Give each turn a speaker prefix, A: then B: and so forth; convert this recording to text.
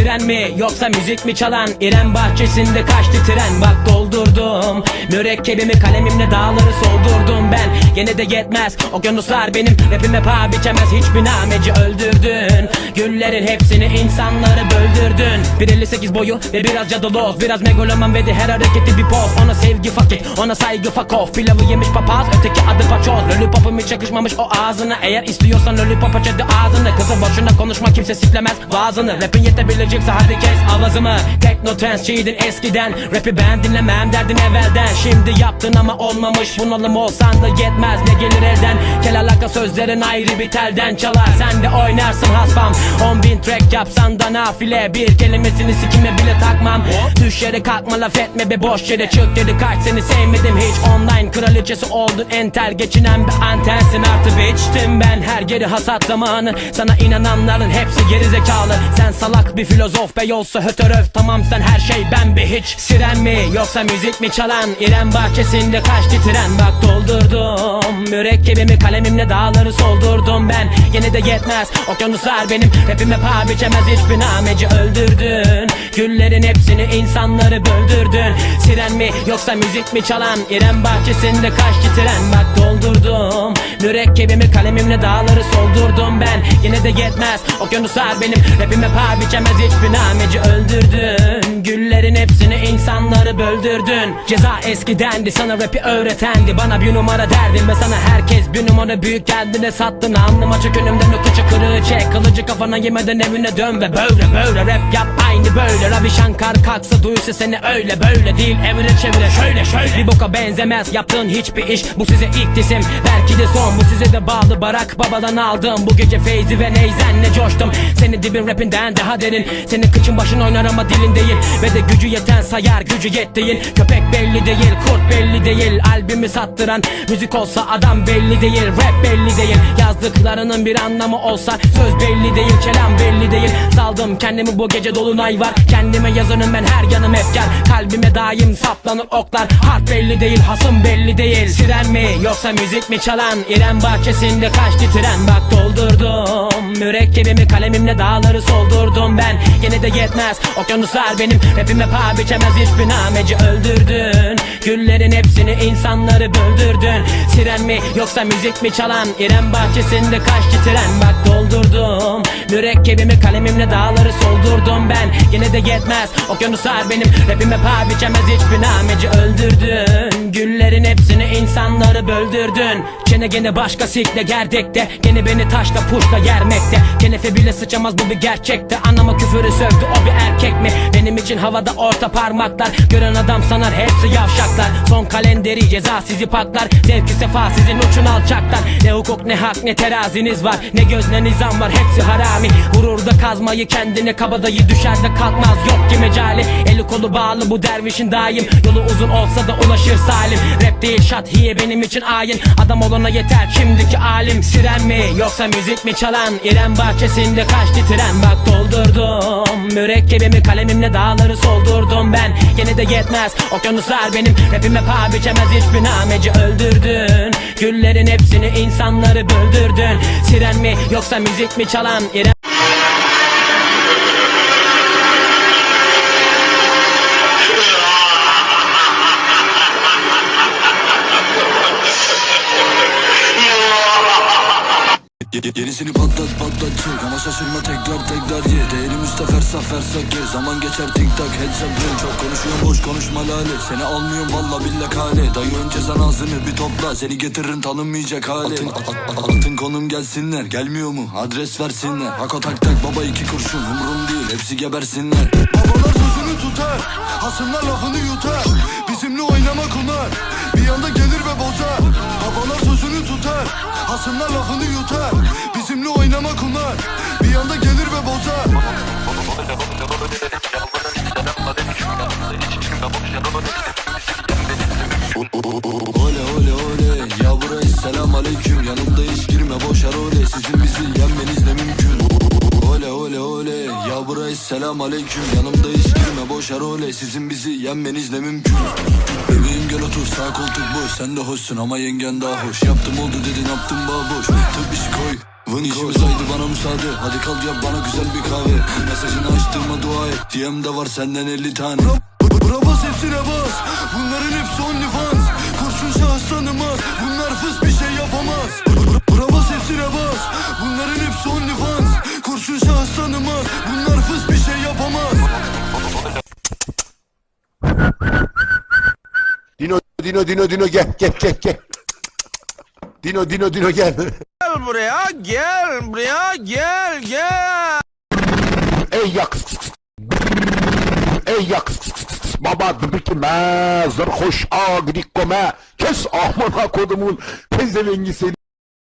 A: Siren mi yoksa müzik mi çalan İrem bahçesinde kaçtı tren? Bak doldurdum Mürekkebimi kalemimle dağları soldurdum ben. Gene de yetmez okyanuslar benim Rapime paha biçemez hiçbir nameci öldürdün Güllerin hepsini insanları böldürdün. 1.58 boyu ve biraz cadaloz Biraz megaloman ve de her hareketi bir poz Ona sevgi fakir ona saygı fuck off. Pilavı yemiş papaz öteki adı paçoz. Lollipop'um hiç yakışmamış o ağzına. Eğer istiyorsan lollipop aç hadi ağzını. Kızım boşuna konuşma kimse siklemez vaazını. Rapin yetebilecekse hadi kes avazımı Tekno trance çiğdin eskiden. Rapi ben dinlemem derdin evvelden. Şimdi yaptın ama olmamış. Bunalım olsan da yetmez. Ne gelir elden? Kel alaka sözlerin ayrı bir telden çalar. Sen de oynarsın haspam 10 bin track yapsan da nafile. Bir kelimesini sikime bile takmam. Düş yere kalkma laf etme be. Boş yere çık geri kaç Seni sevmedim. Hiç online kraliçesi oldun Entel. Geçinen bir antensin artı biçtim ben Her geri hasat zamanı. Sana inananların hepsi geri zekalı. Sen salak bir filozof be yolsa hötöröf Tamam sen her şey ben bir hiç Siren mi? Yoksa müzik mi çalan? İrem bahçesinde kaçtı tren Bak doldurdum Mürekkebimi kalemimle dağları soldurdum ben. Yine de yetmez okyanuslar benim. Rapime paha biçemez hiçbir nameci öldürdün. Güllerin hepsini insanları böldürdün. Siren mi yoksa müzik mi çalan? İrem bahçesinde kaçtı tren Bak doldurdum Mürekkebimi kalemimle dağları soldurdum ben. Yine de yetmez okyanuslar benim. Rapime paha biçemez hiçbir nameci öldürdün. Güllerin hepsini insanları böldürdün. Ceza eskidendi sana rapi öğretendi. Bana bir numara derdim ve sana herkes bir numara büyük kendine sattın Alnıma çök önümden o kıçı kırığı çek. Kılıcı kafana yemeden evine dön ve böyle böyle rap yap. Aynı böyle Ravi Shankar kalksa duysa seni öyle böyle değil. Evire çevire şöyle şöyle. Bir boka benzemez yaptığın hiçbir iş. Bu size ilk disim. Belki de son Bu size de bağlı Barak babadan aldım. Bu gece Feyzi ve Neyzen'le coştum. Seni dibin rapinden daha derin. Senin kıçın başın oynar ama dilin değil. Ve de gücü yeten sayar gücü yet değil. Köpek belli değil kurt belli değil. Albümü sattıran müzik olsa adam belli değil. Rap belli değil. Yazdıklarının bir anlamı olsa Söz belli değil kelam belli değil. Saldım kendimi bu gece dolunay var. Kendime yazanım ben her yanım efkar. Kalbime daim saplanır oklar. Harp belli değil hasım belli değil. Siren mi yoksa müzik mi çalan? İrem bahçesinde kaçtı tren. Bak doldurdum Mürekkebimi kalemimle dağları soldurdum ben. Yine de yetmez okyanuslar benim. Rapime paha biçemez hiçbir nameci öldürdün. Güllerin hepsini insanları böldürdün. Siren mi yoksa müzik mi çalan? İrem bahçesinde kaçtı tren. Bak doldurdum Mürekkebimi kalemimle dağları soldurdum ben. Yine de yetmez okyanuslar benim. Rapime paha biçemez hiçbir nameci öldürdün. Güllerin hepsini insanları böldürdün Çene gene başka sikle gerdekte. Gene beni taşla puşla yermekte. Kenefe bile sıçamaz bu bir gerçekte. Anama küfürü sövdü o bir erkek mi? Benim için havada orta parmaklar. Gören adam sanar hepsi yavşaklar. Son kalenderi ceza sizi patlar. Zevki sefa sizin uçun alçaklar. Ne hukuk ne hak ne teraziniz var. Ne göz ne nizam var hepsi harami. Gururda kazmayı kendine kabadayı düşer de kalkmaz. Yok ki mecali. Eli kolu bağlı bu dervişin daim. Yolu uzun olsa da ulaşır salim. Rap değil şat hiye benim için ayin. Adam olana yeter. Şimdiki alim Siren mi yoksa müzik mi çalan? İrem bahçesinde kaçtı tren. Bak doldurdum Mürekkebimi kalemimle dağları soldurdum ben. Yine de yetmez okyanuslar benim. Rapime paha biçemez hiçbir nameci öldürdün. Güllerin hepsini insanları böldürdün. Siren mi yoksa müzik mi çalan? İrem
B: Yenisini patlat patlat çık Ama şaşırma tekrar tekrar ye. Değeri müstefer safer sakye Zaman geçer tik tak headshot ring Çok konuşuyorum boş konuşma lale. Seni almıyorum valla billa kale. Dayı önce sen ağzını bir topla. Seni getiririm tanınmayacak hale. Atın, at- at- atın konum gelsinler. Gelmiyor mu? Adres versinler. Hako tak tak baba iki kurşun. Umrum değil hepsi gebersinler.
C: Babalar sözünü tutar Hasımlar lafını yutar. Bizimle oynama kunar Bir anda gelir ve bozar. Babalar sözünü tutar Hasımlar lafını yutar
B: Ole ole ole. Ya buraya selam aleyküm. Yanımda hiç girme boş role Sizin bizi yenmeniz ne mümkün. Ole ole ole. Ya buraya selam aleyküm. Yanımda hiç girme boş role Sizin bizi yenmeniz ne mümkün. Bebeğim gel otur sağ koltuk boş. Sen de hoşsun ama yengen daha hoş. Yaptım oldu dedin yaptım baboş Tıp işi koy.
D: Vın İşimiz haydi bana müsaade. Hadi kalk yap bana güzel bir kahve. Mesajını açtığıma dua et. DM'de var senden 50 tane
B: Bura bas hepsine bas Bunların hepsi OnlyFans Kurşun şahıs tanımaz Bunlar fıs bir şey yapamaz Bura bas hepsine bas Bunların hepsi OnlyFans Kurşun şahıs tanımaz Bunlar fıs bir şey yapamaz
E: Dino Dino Dino Dino gel gel gel gel. Dino Dino Dino gel.
F: Gel buraya gel buraya gel gel.
E: Ey yak. Ey yak. Baba dıbıkime zırhoş agri kome kes amına kodumun pezevengi seni.